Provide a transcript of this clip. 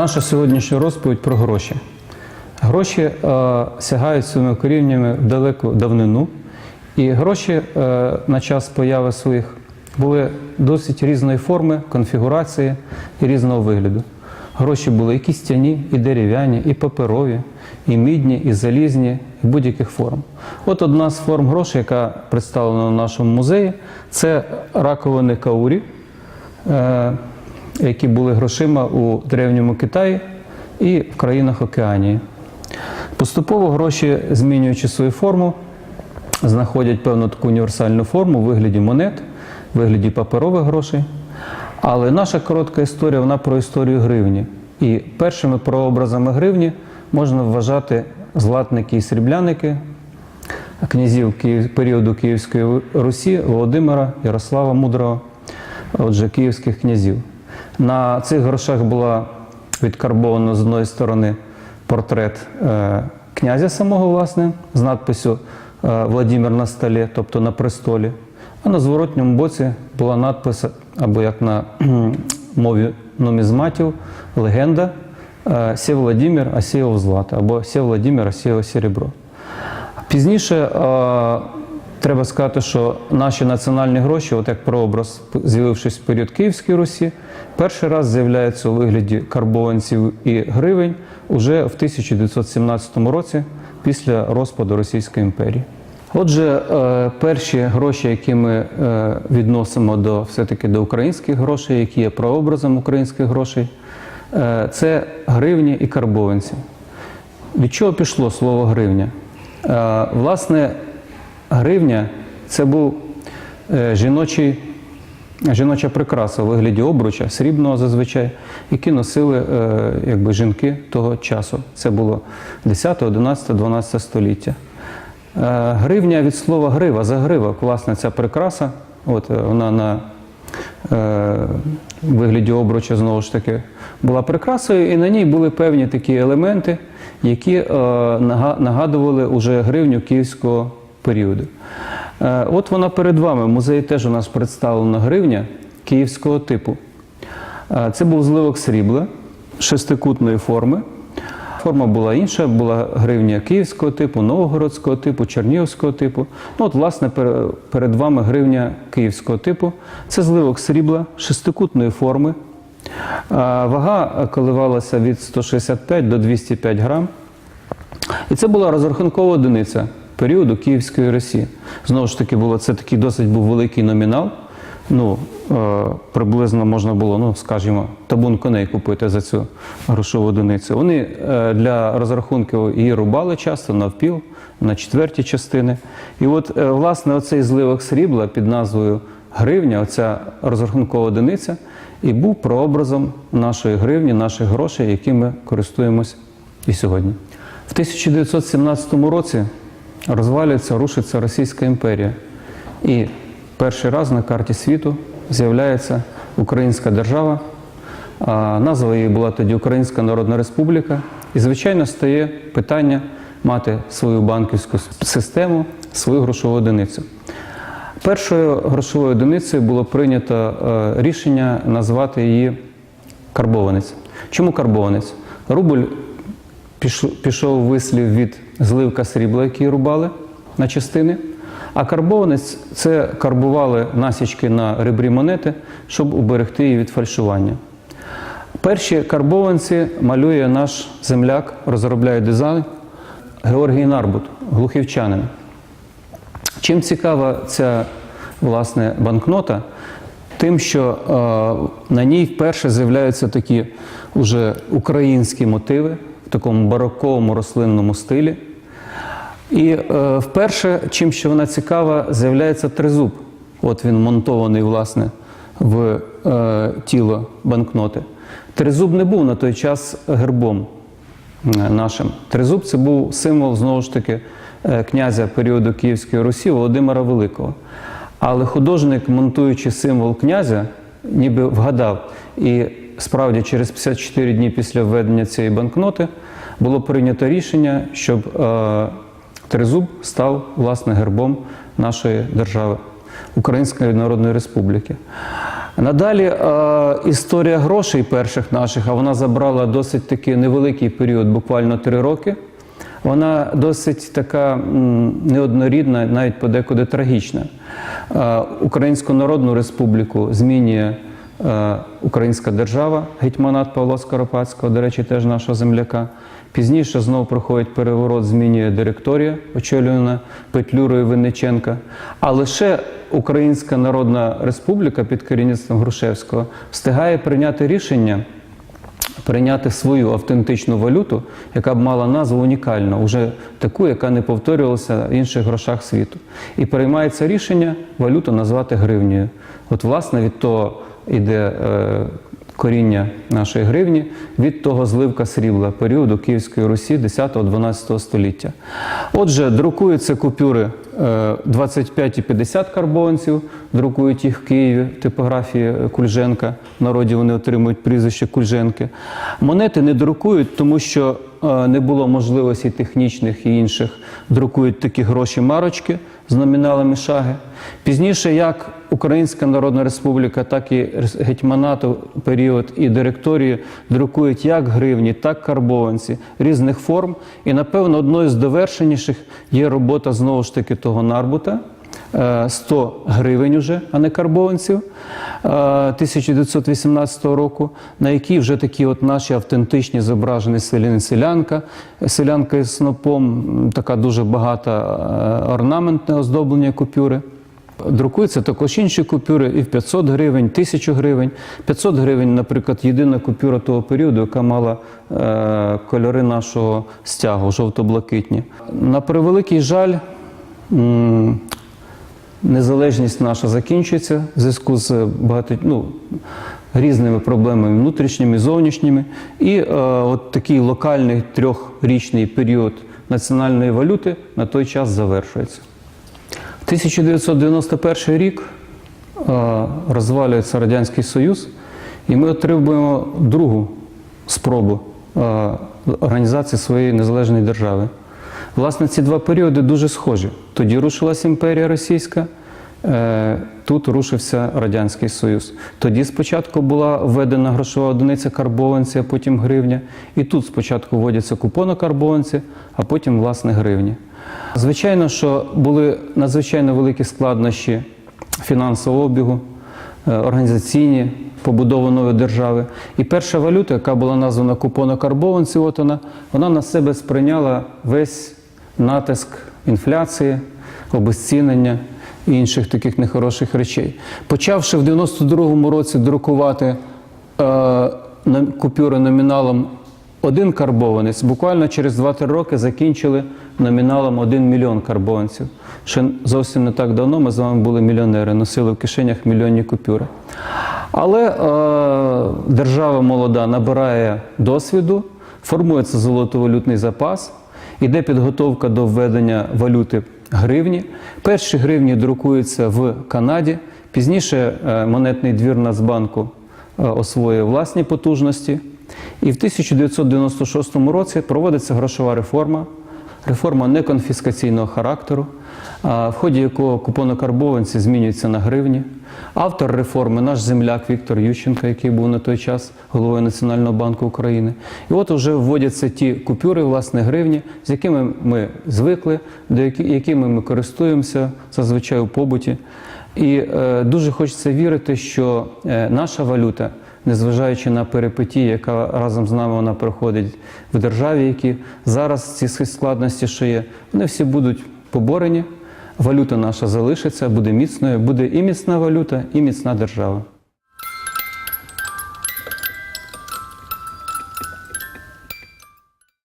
Наша сьогоднішня розповідь про гроші. Гроші е, сягають своїми коріннями в далеку давнину, і гроші е, на час появи своїх були досить різної форми, конфігурації і різного вигляду. Гроші були і кістяні, і дерев'яні, і паперові, і мідні, і залізні, і будь-яких форм. От одна з форм грошей, яка представлена в нашому музеї, це раковини каурі, е, які були грошима у древньому Китаї і в країнах Океанії. Поступово гроші, змінюючи свою форму, знаходять певну таку універсальну форму у вигляді монет, у вигляді паперових грошей. Але наша коротка історія вона про історію гривні. І першими прообразами гривні можна вважати златники і срібляники князів періоду Київської Русі Володимира, Ярослава Мудрого, отже, київських князів. На цих грошах була відкарбована з одної сторони портрет е, князя самого, власне, з надписю е, Владимир на столі, тобто на престолі. А на зворотньому боці була надпис, або як на мові нумізматів, легенда е, «Сє Владимир, а сіяв злато» або «Сє Владимир, а серебро». Пізніше треба сказати, що наші національні гроші, от як прообраз, з'явившись в період Київської Русі, перший раз з'являються у вигляді карбованців і гривень уже в 1917 році після розпаду Російської імперії. Отже, е, перші гроші, які ми е, відносимо до все-таки до українських грошей, які є прообразом українських грошей, е, це гривні і карбованці. Від чого пішло слово гривня? Власне, гривня це був е, жіночий, жіноча прикраса у вигляді обруча, срібного зазвичай, які носили е, якби, жінки того часу. Це було 10, 11, 12 століття. Е, Гривня від слова грива, загривок, власне, ця прикраса, от вона на вигляді обруча знову ж таки була прикрасою, і на ній були певні такі елементи, які нагадували уже гривню київського періоду. Е, От вона перед вами. В музеї теж у нас представлена гривня київського типу. Е, Це був зливок срібла шестикутної форми. Форма була інша, була гривня київського типу, новгородського типу, чернігівського типу. Ну, от, власне, перед вами гривня київського типу. Це зливок срібла шестикутної форми. Вага коливалася від 165 до 205 грам. І це була розрахункова одиниця періоду Київської Росії. Знову ж таки, було, це такий досить був великий номінал. Ну, е, приблизно можна було, ну, скажімо, табун коней купити за цю грошову одиницю. Вони е, для розрахунків її рубали часто навпіл, на четверті частини. І от, е, власне, оцей зливок срібла під назвою гривня, оця розрахункова одиниця, і був прообразом нашої гривні, наших грошей, якими ми користуємось і сьогодні. В 1917 році розвалюється, рушиться Російська імперія. І перший раз на карті світу з'являється Українська держава. Назва її була тоді Українська Народна Республіка. І, звичайно, стає питання мати свою банківську систему, свою грошову одиницю. Першою грошовою одиницею було прийнято е, рішення назвати її карбованець. Чому карбованець? Рубль пішов вислів від зливка срібла, який рубали на частини. А карбованець це карбували насічки на ребрі монети, щоб уберегти її від фальшування. Перші карбованці малює наш земляк, розробляє дизайн Георгій Нарбут, глухівчанин. Чим цікава ця власне банкнота? Тим, що е, на ній вперше з'являються такі уже українські мотиви такому бароковому рослинному стилі. І е, вперше, чим ще вона цікава, з'являється тризуб. От він монтований, власне, в е, тіло банкноти. Тризуб не був на той час гербом е, нашим. Тризуб це був символ знову ж таки е, князя періоду Київської Русі Володимира Великого. Але художник, монтуючи символ князя, ніби вгадав. І справді через 54 дні після введення цієї банкноти було прийнято рішення, щоб е, тризуб став власне гербом нашої держави, Української Народної Республіки. Надалі е, історія грошей перших наших, а вона забрала досить таки невеликий період, буквально три роки. Вона досить така неоднорідна, навіть подекуди трагічна. Е, Українську Народну Республіку змінює Українська держава, гетьманат Павла Скоропадського, до речі, теж нашого земляка. Пізніше знову проходить переворот, змінює директорія, очолювана Петлюрою Винниченка. А лише Українська Народна Республіка під керівництвом Грушевського встигає прийняти рішення прийняти свою автентичну валюту, яка б мала назву унікальну, уже таку, яка не повторювалася в інших грошах світу. І приймається рішення валюту назвати гривнею. От, власне, від того йде е, коріння нашої гривні, від того зливка срібла періоду Київської Русі 10-12 століття. Отже, друкуються купюри е, 25 і 50 карбованців, друкують їх в Києві в типографії Кульженка. В народі вони отримують прізвище Кульженки. Монети не друкують, тому що е, не було можливостей технічних і інших. Друкують такі гроші марочки з номіналами шаги. Пізніше, як Українська Народна Республіка, так і гетьманату період і директорії друкують як гривні, так карбованці різних форм. І, напевно, одною з довершеніших є робота знову ж таки того нарбута. Е, 100 гривень уже, а не карбованців е, 1918 року, на якій вже такі от наші автентичні зображені селяни селянка, селянка із снопом, така дуже багата е, орнаментне оздоблення купюри. Друкуються також інші купюри і в 500 гривень, 1000 гривень. 500 гривень, наприклад, єдина купюра того періоду, яка мала е, кольори нашого стягу, жовто-блакитні. На превеликий жаль, незалежність наша закінчується в зв'язку з багато, ну, різними проблемами внутрішніми, зовнішніми. І е, от такий локальний трьохрічний період національної валюти на той час завершується. 1991 рік е, розвалюється Радянський Союз, і ми отримуємо другу спробу е, організації своєї незалежної держави. Власне, ці два періоди дуже схожі. Тоді рушилася імперія російська, е, тут рушився Радянський Союз. Тоді спочатку була введена грошова одиниця карбованці, а потім гривня. І тут спочатку вводяться купонокарбованці, а потім, власне, гривні. Звичайно, що були надзвичайно великі складнощі фінансового обігу, е, організаційні, побудови нової держави. І перша валюта, яка була названа купонокарбованці, от вона, вона на себе сприйняла весь натиск інфляції, обезцінення і інших таких нехороших речей. Почавши в 92-му році друкувати е, купюри номіналом один карбованець, буквально через 2-3 роки закінчили номіналом 1 мільйон карбованців. Ще зовсім не так давно ми з вами були мільйонери, носили в кишенях мільйонні купюри. Але е, держава молода набирає досвіду, формується золотовалютний запас, іде підготовка до введення валюти гривні. Перші гривні друкуються в Канаді. Пізніше е, монетний двір Нацбанку е, освоює власні потужності. І в 1996 році проводиться грошова реформа, реформа неконфіскаційного характеру, в ході якого купонокарбованці змінюються на гривні. Автор реформи наш земляк Віктор Ющенко, який був на той час головою Національного банку України. І от вже вводяться ті купюри, власне, гривні, з якими ми звикли, до якими ми користуємося зазвичай у побуті. І е, дуже хочеться вірити, що е, наша валюта незважаючи на перипетії, яка разом з нами вона проходить в державі, які зараз ці складності, що є, вони всі будуть поборені. Валюта наша залишиться, буде міцною, буде і міцна валюта, і міцна держава.